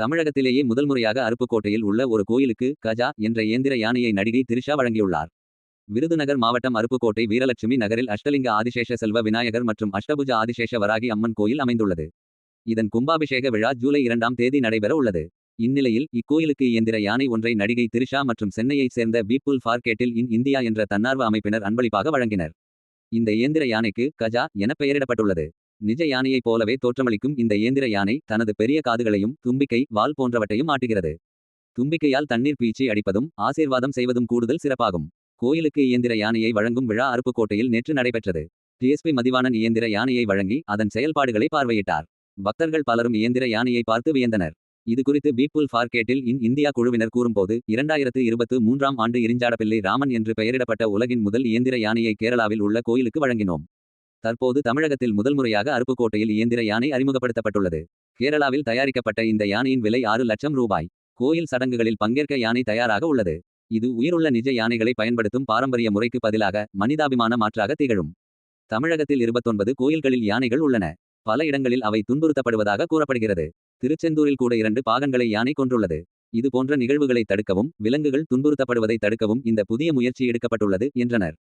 தமிழகத்திலேயே முதல் முறையாக அருப்புக்கோட்டையில் உள்ள ஒரு கோயிலுக்கு கஜா என்ற இயந்திர யானையை நடிகை திரிஷா வழங்கியுள்ளார். விருதுநகர் மாவட்டம் அருப்புக்கோட்டை வீரலட்சுமி நகரில் அஷ்டலிங்க ஆதிசேஷ செல்வ விநாயகர் மற்றும் அஷ்டபுஜ ஆதிசேஷ வராகி அம்மன் கோயில் அமைந்துள்ளது. இதன் கும்பாபிஷேக விழா ஜூலை இரண்டாம் தேதி நடைபெற உள்ளது. இந்நிலையில் இக்கோயிலுக்கு இயந்திர யானை ஒன்றை நடிகை திரிஷா மற்றும் சென்னையைச் சேர்ந்த பீப்புல் ஃபார்கேட்டில் இன் இந்தியா என்ற தன்னார்வ அமைப்பினர் அன்பளிப்பாக வழங்கினர். இந்த இயந்திர யானைக்கு கஜா என பெயரிடப்பட்டுள்ளது. நிஜ யானையைப் போலவே தோற்றமளிக்கும் இந்த இயந்திர யானை தனது பெரிய காதுகளையும் தும்பிக்கை வால் போன்றவற்றையும் ஆட்டுகிறது. தும்பிக்கையால் தண்ணீர் பீச்சி அடிப்பதும் ஆசீர்வாதம் செய்வதும் கூடுதல் சிறப்பாகும். கோயிலுக்கு இயந்திர யானையை வழங்கும் விழா அருப்புக்கோட்டையில் நேற்று நடைபெற்றது. டிஎஸ்பி மதிவாணன் இயந்திர யானையை வழங்கி அதன் செயல்பாடுகளை பார்வையிட்டார். பக்தர்கள் பலரும் இயந்திர யானையை பார்த்து வியந்தனர். இது குறித்து பீப்புள் ஃபார்கேட்டில் இன் இந்தியா குழுவினர் கூறும்போது இரண்டாயிரத்து இருபத்து மூன்றாம் ஆண்டு இரிஞ்சாடப்பிள்ளை ராமன் என்று பெயரிடப்பட்ட உலகின் முதல் இயந்திர யானையை கேரளாவில் உள்ள கோயிலுக்கு வழங்கினோம். தற்போது தமிழகத்தில் முதல் முறையாக அருப்புக்கோட்டையில் இயந்திர யானை அறிமுகப்படுத்தப்பட்டுள்ளது. கேரளாவில் தயாரிக்கப்பட்ட இந்த யானையின் விலை ஆறு லட்சம் ரூபாய். கோயில் சடங்குகளில் பங்கேற்க யானை தயாராக உள்ளது. இது உயிருள்ள நிஜ யானைகளை பயன்படுத்தும் பாரம்பரிய முறைக்கு பதிலாக மனிதாபிமான மாற்றாக திகழும். தமிழகத்தில் இருபத்தொன்பது கோயில்களில் யானைகள் உள்ளன. பல இடங்களில் அவை துன்புறுத்தப்படுவதாக கூறப்படுகிறது. திருச்செந்தூரில் கூட இரண்டு பாகன்களை யானை கொன்றுள்ளது இது போன்ற நிகழ்வுகளை தடுக்கவும் விலங்குகள் துன்புறுத்தப்படுவதை தடுக்கவும் இந்த புதிய முயற்சி எடுக்கப்பட்டுள்ளது என்றனர்.